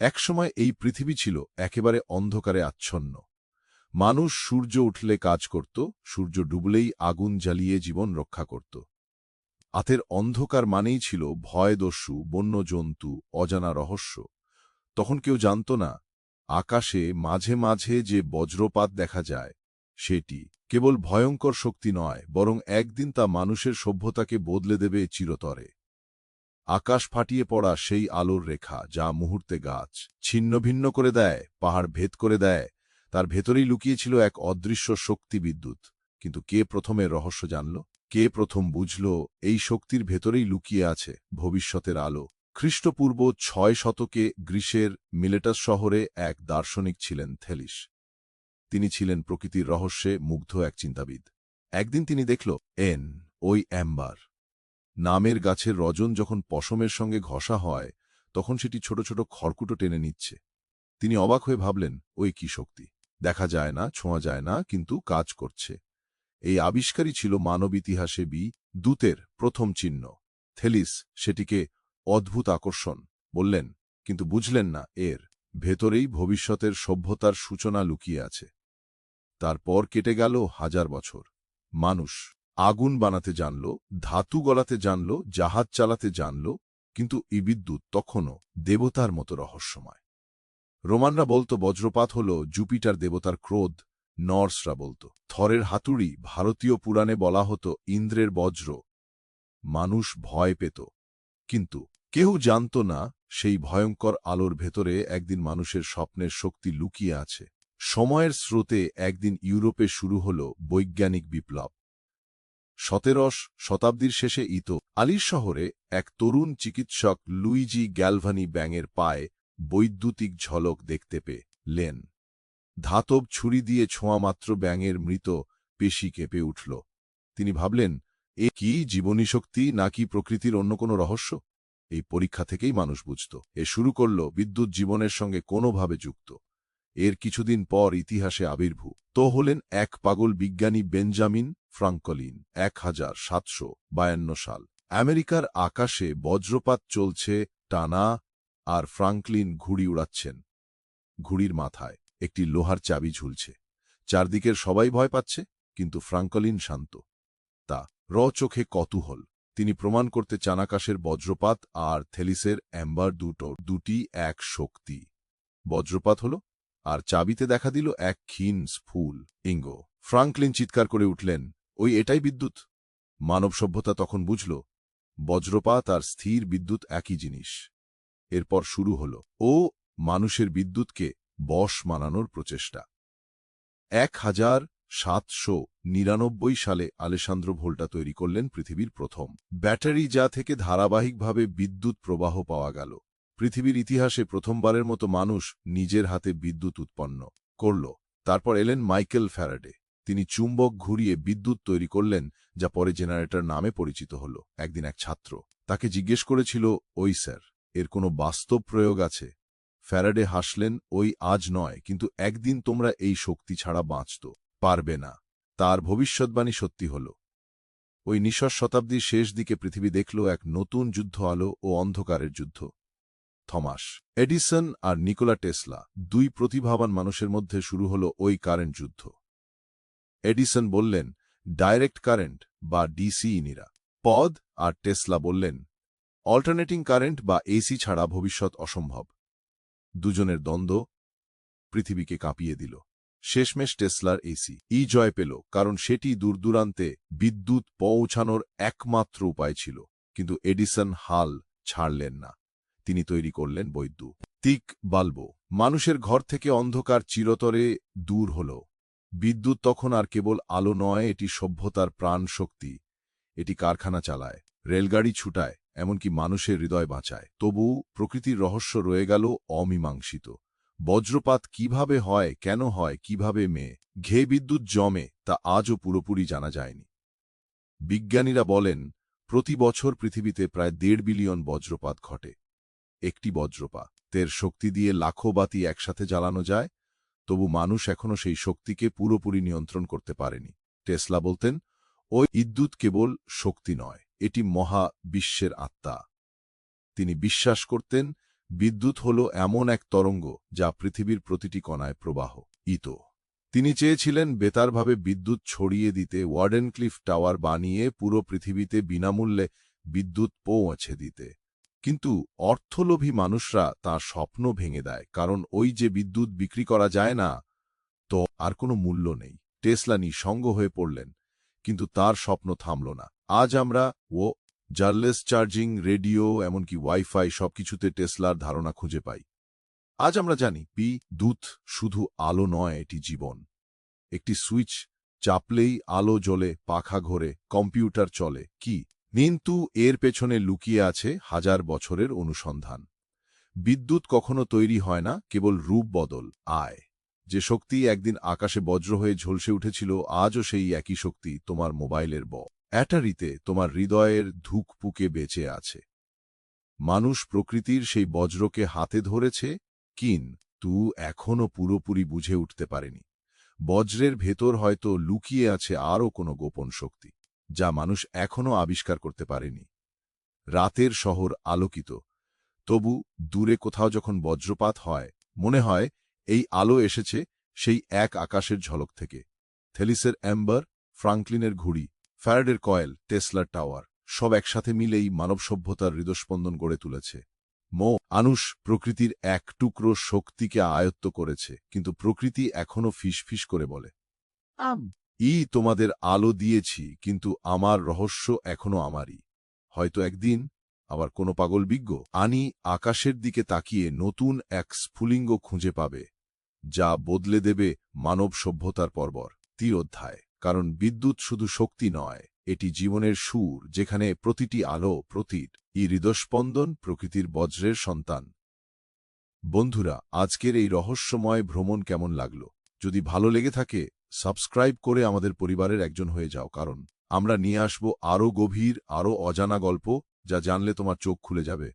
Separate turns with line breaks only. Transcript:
একসময় এই পৃথিবী ছিল একেবারে অন্ধকারে আচ্ছন্ন। মানুষ সূর্য উঠলে কাজ করত, সূর্য ডুবলেই আগুন জ্বালিয়ে জীবন রক্ষা করত। আতের অন্ধকার মানেই ছিল ভয়দস্যু বন্য জন্তু অজানা রহস্য। তখন কেউ জানত না, আকাশে মাঝে মাঝে যে বজ্রপাত দেখা যায়, সেটি কেবল ভয়ঙ্কর শক্তি নয়, বরং একদিন তা মানুষের সভ্যতাকে বদলে দেবে চিরতরে। আকাশ ফাটিয়ে পড়া সেই আলোর রেখা যা মুহূর্তে গাছ, ছিন্ন ভিন্ন করে দেয়, পাহাড় ভেদ করে দেয়, তার ভেতরেই লুকিয়েছিল এক অদৃশ্য শক্তি বিদ্যুৎ। কিন্তু কে প্রথমে রহস্য জানল? কে প্রথম বুঝল এই শক্তির ভেতরেই লুকিয়ে আছে ভবিষ্যতের আলো? খ্রিস্টপূর্ব ছয় শতকে গ্রীসের মিলেটাস শহরে এক দার্শনিক ছিলেন থেলিস। তিনি ছিলেন প্রকৃতির রহস্যে মুগ্ধ এক চিন্তাবিদ। একদিন তিনি দেখল, এন, ওই অ্যাম্বার। নামের গাছের রজন যখন পশমের সঙ্গে ঘষা হয়, তখন সেটি ছোট ছোট খড়কুটো টেনে নিচ্ছে। তিনি অবাক হয়ে ভাবলেন, ওই কি শক্তি? দেখা যায় না, ছোঁয়া যায় না, কিন্তু কাজ করছে। এই আবিষ্কারই ছিল মানব ইতিহাসে বি, দূতের প্রথম চিহ্ন। থেলিস সেটিকে অদ্ভুত আকর্ষণ বললেন, কিন্তু বুঝলেন না এর ভেতরেই ভবিষ্যতের সভ্যতার সূচনা লুকিয়ে আছে। তারপর কেটে গেল হাজার বছর। মানুষ আগুন বানাতে জানল, ধাতু গলাতে জানল, জাহাজ চালাতে জানল, কিন্তু ই বিদ্যুৎ তখনও দেবতার মতো রহস্যময়। রোমানরা বলতো বজ্রপাত হল জুপিটার দেবতার ক্রোধ, নর্সরা বলত। থরের হাতুড়ি ভারতীয় পুরাণে বলা হতো ইন্দ্রের বজ্র। মানুষ ভয় পেত। কিন্তু কেউ জানত না সেই ভয়ঙ্কর আলোর ভেতরে একদিন মানুষের স্বপ্নের শক্তি লুকিয়ে আছে। সময়ের স্রোতে একদিন ইউরোপে শুরু হল বৈজ্ঞানিক বিপ্লব। সতেরশ শতাব্দীর শেষে ইতো আলির শহরে এক তরুণ চিকিৎসক লুইজি গ্যালভানি ব্যাঙের পায়ে বৈদ্যুতিক ঝলক দেখতে পেয়ে লেন ধাতব ছুরি দিয়ে ছোঁয়ামাত্র ব্যাঙের মৃত পেশি কেঁপে উঠল। তিনি ভাবলেন, এ কি জীবনী শক্তি নাকি প্রকৃতির অন্য কোনো রহস্য? এই পরীক্ষা থেকেই মানুষ বুঝত। এ শুরু করল বিদ্যুৎ জীবনের সঙ্গে কোনোভাবে যুক্ত। এর কিছুদিন পর ইতিহাসে আবির্ভূ তো হলেন এক পাগল বিজ্ঞানী বেঞ্জামিন ফ্রাঙ্কলিন এক হাজার সাতশো বায়ান্ন সাল। আমেরিকার আকাশে বজ্রপাত চলছে টানা আর ফ্রাঙ্কলিন ঘুড়ি উড়াচ্ছেন। ঘুড়ির মাথায় একটি লোহার চাবি ঝুলছে। চারদিকের সবাই ভয় পাচ্ছে, কিন্তু ফ্রাঙ্কলিন শান্ত। তা র চোখে কতুহল। তিনি প্রমাণ করতে চান আকাশের বজ্রপাত আর থেলিসের অ্যাম্বার দুটো, দুটি এক শক্তি। বজ্রপাত হল আর চাবিতে দেখা দিল এক ক্ষীণ স্ফুল। ইঙ্গ। ফ্রাঙ্কলিন চিৎকার করে উঠলেন ওই এটাই বিদ্যুৎ। মানব সভ্যতা তখন বুঝল, বজ্রপাত আর স্থির বিদ্যুৎ একই জিনিস। এরপর শুরু হল, ও মানুষের বিদ্যুৎকে বশ মানানোর প্রচেষ্টা। এক হাজার সাতশো নিরানব্বই সালে আলেসান্দ্র ভোল্টা তৈরি করলেন পৃথিবীর প্রথম। ব্যাটারি যা থেকে ধারাবাহিকভাবে বিদ্যুৎ প্রবাহ পাওয়া গেল। পৃথিবীর ইতিহাসে প্রথমবারের মতো মানুষ নিজের হাতে বিদ্যুৎ উৎপন্ন করল। তারপর এলেন মাইকেল ফ্যারাডে। তিনি চুম্বক ঘুরিয়ে বিদ্যুৎ তৈরি করলেন, যা পরে জেনারেটর নামে পরিচিত হল, একদিন এক ছাত্র। তাকে জিজ্ঞেস করেছিল, ওই স্যার, এর কোনো বাস্তব প্রয়োগ আছে? ফ্যারাডে হাসলেন, ওই আজ নয়, কিন্তু একদিন তোমরা এই শক্তি ছাড়া বাঁচত, পারবে না। তার ভবিষ্যৎবাণী সত্যি হল। ওই নিঃশ্বাস শতাব্দীর শেষ দিকে পৃথিবী দেখল এক নতুন যুদ্ধ আলো ও অন্ধকারের যুদ্ধ। থমাস, এডিসন আর নিকোলা টেসলা, দুই প্রতিভাবান মানুষের মধ্যে শুরু হল ওই কারেন্ট যুদ্ধ। এডিসন বললেন, ডাইরেক্ট কারেন্ট বা ডিসি ইনিরা। পদ আর টেসলা বললেন, অল্টারনেটিং কারেন্ট বা এসি ছাড়া ভবিষ্যৎ অসম্ভব। দুজনের দ্বন্দ্ব পৃথিবীকে কাঁপিয়ে দিল। শেষমেশ টেসলার এসি। ই জয় পেল, কারণ সেটি দূরদূরান্তে বিদ্যুৎ পৌঁছানোর একমাত্র উপায় ছিল। কিন্তু এডিসন হাল ছাড়লেন না। তিনি তৈরি করলেন বৈদ্যুতিক বাল্ব। মানুষের ঘর থেকে অন্ধকার চিরতরে দূর হল। বিদ্যুৎ তখন আর কেবল আলো নয়, এটি সভ্যতার প্রাণ শক্তি। এটি কারখানা চালায়, রেলগাড়ি ছুটায়, এমনকি মানুষের হৃদয় বাঁচায়। তবু প্রকৃতির রহস্য রয়ে গেল অমীমাংসিত। বজ্রপাত কীভাবে হয়, কেন হয়, কীভাবে মেয়ে ঘে বিদ্যুৎ জমে, তা আজও পুরোপুরি জানা যায়নি। বিজ্ঞানীরা বলেন, প্রতি বছর পৃথিবীতে প্রায় দেড় বিলিয়ন বজ্রপাত ঘটে। একটি বজ্রপাতের শক্তি দিয়ে লাখো বাতি একসাথে জ্বালানো যায় তবু মানুষ এখনও সেই শক্তিকে পুরোপুরি নিয়ন্ত্রণ করতে পারেনি। টেসলা বলতেন, ওই বিদ্যুৎ কেবল শক্তি নয়, এটি মহা বিশ্বের আত্মা। তিনি বিশ্বাস করতেন, বিদ্যুৎ হল এমন এক তরঙ্গ যা পৃথিবীর প্রতিটি কণায় প্রবাহ, ইত। তিনি চেয়েছিলেন বেতারভাবে বিদ্যুৎ ছড়িয়ে দিতে, ওয়ার্ডেনক্লিফ টাওয়ার বানিয়ে পুরো পৃথিবীতে বিনামূল্যে বিদ্যুৎ পৌঁছে দিতে। কিন্তু অর্থলোভী মানুষরা তার স্বপ্ন ভেঙে দেয়, কারণ ওই যে বিদ্যুৎ বিক্রি করা যায় না, তো আর কোনো মূল্য নেই। টেসলা নিঃসঙ্গ হয়ে পড়লেন, কিন্তু তার স্বপ্ন থামল না। আজ আমরা ও জার্লেস চার্জিং, রেডিও, এমনকি ওয়াইফাই সবকিছুতে টেসলার ধারণা খুঁজে পাই। আজ আমরা জানি পি দূত শুধু আলো নয়, এটি জীবন। একটি সুইচ চাপলেই আলো জ্বলে, পাখা ঘোরে, কম্পিউটার চলে, কি কিন্তু এর পেছনে লুকিয়ে আছে হাজার বছরের অনুসন্ধান। বিদ্যুৎ কখনো তৈরি হয় না, কেবল রূপ বদল, আয়। যে শক্তি একদিন আকাশে বজ্র হয়ে ঝলসে উঠেছিল, আজও সেই একই শক্তি তোমার মোবাইলের ব, অ্যাটারিতে তোমার হৃদয়ের ধুকপুকে বেঁচে আছে। মানুষ প্রকৃতির সেই বজ্রকে হাতে ধরেছে, কিন, তু এখনও পুরোপুরি বুঝে উঠতে পারেনি। বজ্রের ভেতর হয়তো লুকিয়ে আছে আরও কোনো গোপন শক্তি। যা মানুষ এখনও আবিষ্কার করতে পারেনি। রাতের শহর আলোকিত। তবু দূরে কোথাও যখন বজ্রপাত হয়, মনে হয় এই আলো এসেছে সেই এক আকাশের ঝলক থেকে। থেলিসের অ্যাম্বার, ফ্রাঙ্কলিনের ঘুড়ি, ফ্যারাডের কয়েল, টেসলার টাওয়ার, সব একসাথে মিলেই মানব সভ্যতার হৃদস্পন্দন গড়ে তুলেছে। মো, আনুষ প্রকৃতির এক টুকরো শক্তিকে আয়ত্ত করেছে, কিন্তু প্রকৃতি এখনও ফিসফিস করে বলে,
আম
ই তোমাদের আলো দিয়েছি, কিন্তু আমার রহস্য এখনও আমারই। হয়তো একদিন, আবার কোনো পাগল বিজ্ঞ, আনি আকাশের দিকে তাকিয়ে নতুন এক স্ফুলিঙ্গ খুঁজে পাবে, যা বদলে দেবে মানব সভ্যতার পর্বর তীর অধ্যায় কারণ বিদ্যুৎ শুধু শক্তি নয়, এটি জীবনের সুর, যেখানে প্রতিটি আলো প্রতীর ই হৃদস্পন্দন প্রকৃতির বজ্রের সন্তান। বন্ধুরা, আজকের এই রহস্যময় ভ্রমণ কেমন লাগল? যদি ভালো লেগে থাকে সাবস্ক্রাইব করে আমাদের পরিবারের একজন হয়ে যাও, কারণ আমরা নিয়ে আসব আরও গভীর আরও অজানা গল্প যা জানলে তোমার চোখ খুলে যাবে।